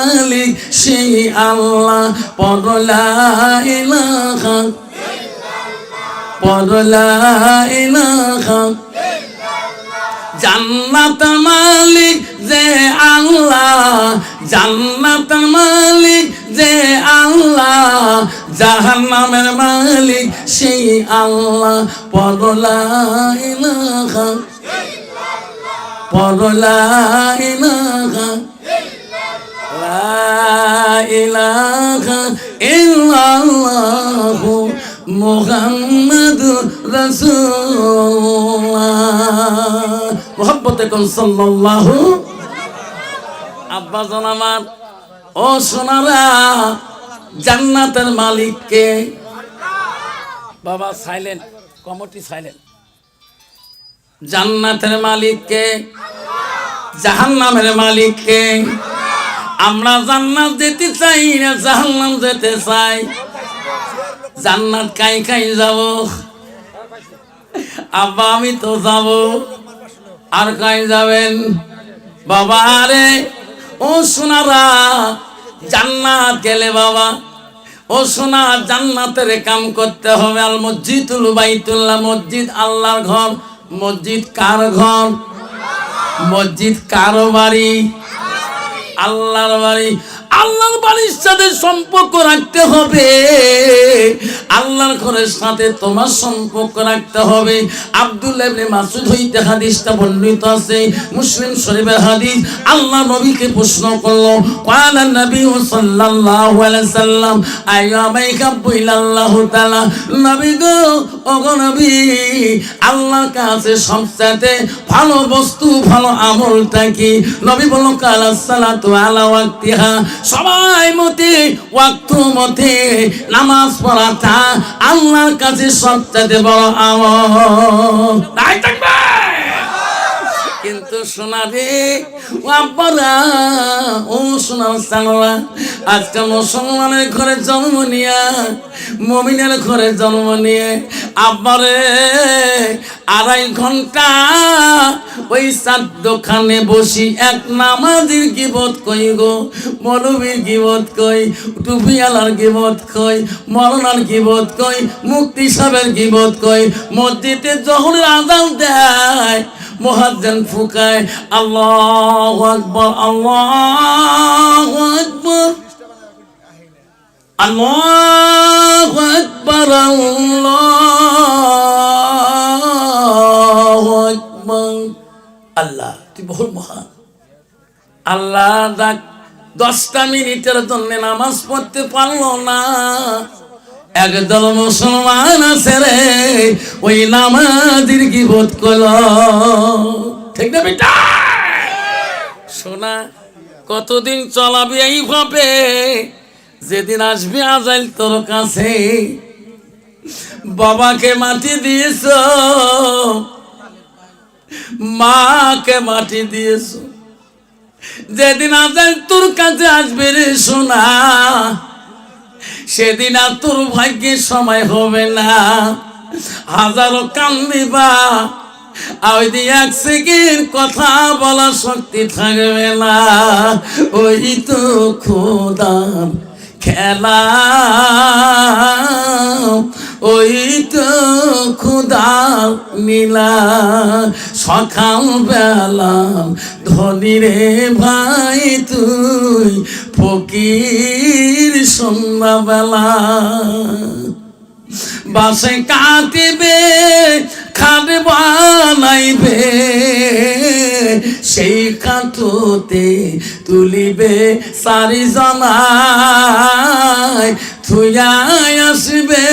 মালিক, সেই আল্লাহ। পরলা ইলাহা। পরলা ইলাহা। জান্নাত মালিক যে আল্লাহ। জান্নাত মালিক যে আল্লাহ। জাহান্নামের মালিক সেই আল্লাহ। পরলা ইলাহা। পরলা ইলাহা। ইলাহা ইল্লাল্লাহু মুহাম্মাদুর রাসূলুল্লাহ। মোহাম্মতে কোন সাল্লাল্লাহু আব্বা জান আমার, ও সোনারা, জান্নাতের মালিককে। বাবা সাইলেন্ট কমিটি সাইলেন্ট জান্নাতের মালিককে, জাহান্নামের মালিককে। আমরা জান্নাত যেতে চাই না, জাহান্নাম যেতে চাই। জান্নাত কাই কাই যাব? আব্বা, আমি তো যাব। আর কাই যাবেন? বাবা, আরে, ও সোনারা, জান্নাত গেলে বাবা। ও সোনা, জান্নাতের কাম করতে হবে। আল মসজিদুল বাইতুল্লাহ, মসজিদ আল্লাহর ঘর। মসজিদ কার ঘর? মসজিদ কারও বাড়ি? আল্লাহর বাড়ি আল্লাহর বাড়ির সাথে সম্পর্ক রাখতে হবে। আল্লাহর ঘরের সাথে তোমার সম্পর্ক রাখতে হবে। ইবনে হইতে হাদিসটা বর্ণিত আছে, মুসলিম শরীফের হাদিস। আল্লাহ নবীকে প্রশ্ন করল নবী গো নবী কাছে সবচেয়ে ভালো বস্তু, ভালো আমলটা কি? নবী বলল কালা সালাতু আলা ওয়াক্তিহা। সবাই মতে ওয়াক্ত মতে নামাজ পড়াটা আল্লাহর কাছে সবচেয়ে বড় আমল। তাই থাকবে। কিন্তু সোনা রে ও আব্বারা ও সোনার সানোরা আজকে মুসলমানের ঘরে জন্ম নিয়া, মমিনের ঘরে জন্ম নিয়ে, আব্বারে আড়াই ঘণ্টা ওই সাত দোকানে বসি, এক নামাজির গিবত কই গো? মৌলবীর গিবত কই টুপিয়ালার গিবত কই, মরনার গিবত কই মুক্তি সাহেবের গিবত কই, মসজিদে জহরের আজান দেয়। মহাজ্জান ফুকায় আল্লাহ আকবর আল্লাহ আকবর। আল্লাহ আকবর আল্লাহ আকবর। আল্লাহ, তুই বহু মহান। আল্লাহ ডাক দশটা মিনিটের জন্য নামাজ পড়তে পারল না। একদল মুসলমান আছে রে, ওই নামাজির কি বোধ করল? ঠিক না বেটা? সোনা কতদিন চলাবি এইভাবে যেদিন আসবি আজাইল তোর কাছে। বাবাকে মাটি দিয়েছ? মাকে মাটি দিয়েছ? যেদিন আজাইল তোর কাছে আসবে রে সোনা সেদিন আর তোর ভাগ্যের সময় হবে না। হাজারো কান্দিবা ওই এক সেকেন্ড কথা বলার শক্তি থাকবে না। ওই তো খোদার খেলা, ওই তো খুদার নীলা সকাল বেলা ধনী রে ভাই তুই ফকির সন্ধ্যাবেলা। বাসে কাটিবে, খাট বানাইবে, সেই কাঠতে তুলিবে সারি জনায় থুয়াই আসবে